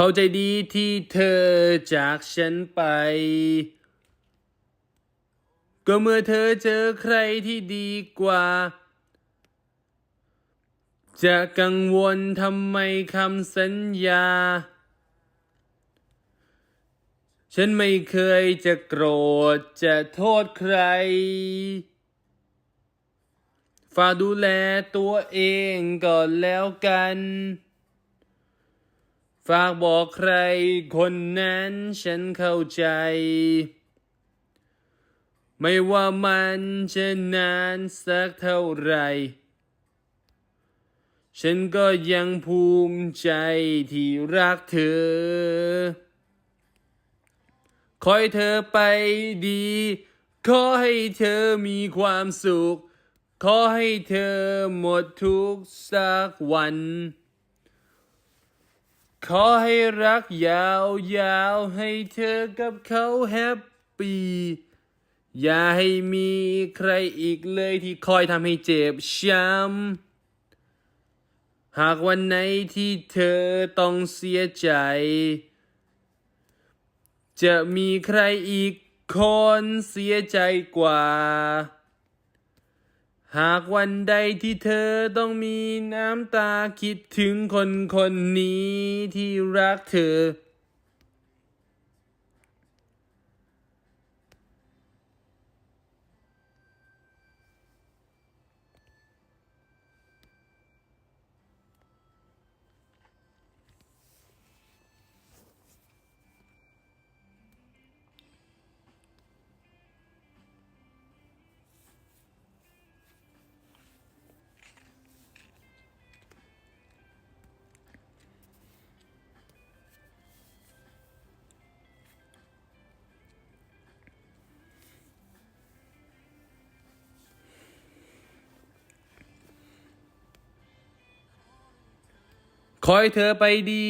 เข้าใจดีที่เธอจากฉันไป ก็เมื่อเธอเจอใครที่ดีกว่า จะกังวลทำไมคำสัญญา ฉันไม่เคยจะโกรธจะโทษใครฝากดูแลตัวเองก่อนแล้วกัน ฝากบอกใครคนนั้นฉันเข้าใจ ไม่ว่ามันจะนานสักเท่าไหรฉันก็ยังภูมิใจที่รักเธอขอให้เธอไปดี ขอให้เธอมีความสุข ขอให้เธอหมดทุกสักวัน ขอให้รักยาวยาวๆให้เธอกับเขาแฮปปี้อย่าให้มีใครอีกเลยที่คอยทำให้เจ็บช้ำหากวันไหนที่เธอต้องเสียใจ จะมีใครอีกคนเสียใจกว่า หากวันใดที่เธอต้องมีน้ำตาคิดถึงคนคนนี้ที่รักเธอ ขอให้เธอไปดี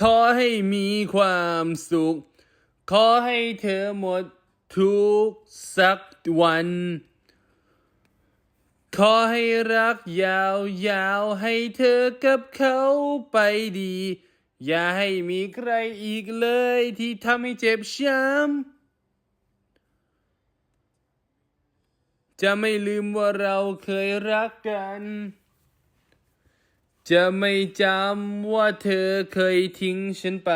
ขอให้มีความสุข ขอให้เธอหมดทุกสักวัน ขอให้รักยาวยาวๆให้เธอกับเขาไปดี อย่าให้มีใครอีกเลยที่ทำให้เจ็บช้ำจะไม่ลืมว่าเราเคยรักกัน จะไม่จำว่าเธอเคยทิ้งฉันไป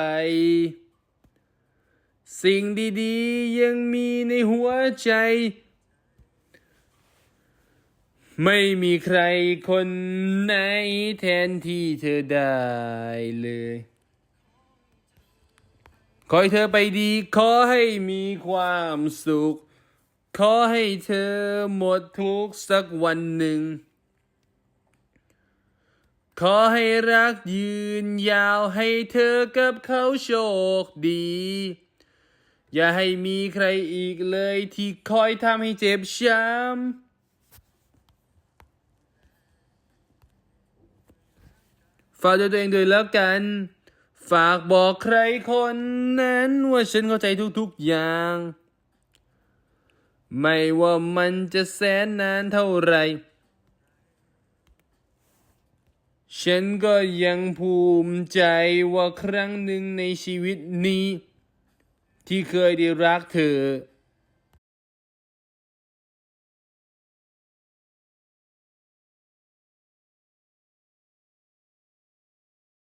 สิ่งดีๆยังมีในหัวใจ ไม่มีใครคนไหนแทนที่เธอได้เลย ขอให้เธอไปดี ขอให้มีความสุข ขอให้เธอหมดทุกข์สักวันหนึ่ง ขอให้รักยืนยาวให้เธอกับเขาโชคดี อย่าให้มีใครอีกเลยที่คอยทำให้เจ็บช้ำฝากดูตัวเองด้วยแล้วกัน ฝากบอกใครคนนั้นว่าฉันเข้าใจทุกๆอย่าง ไม่ว่ามันจะแสนนานเท่าไหร่ ฉันก็ยังภูมิใจว่าครั้งหนึ่งในชีวิตนี้ ที่เคยได้รักเธอ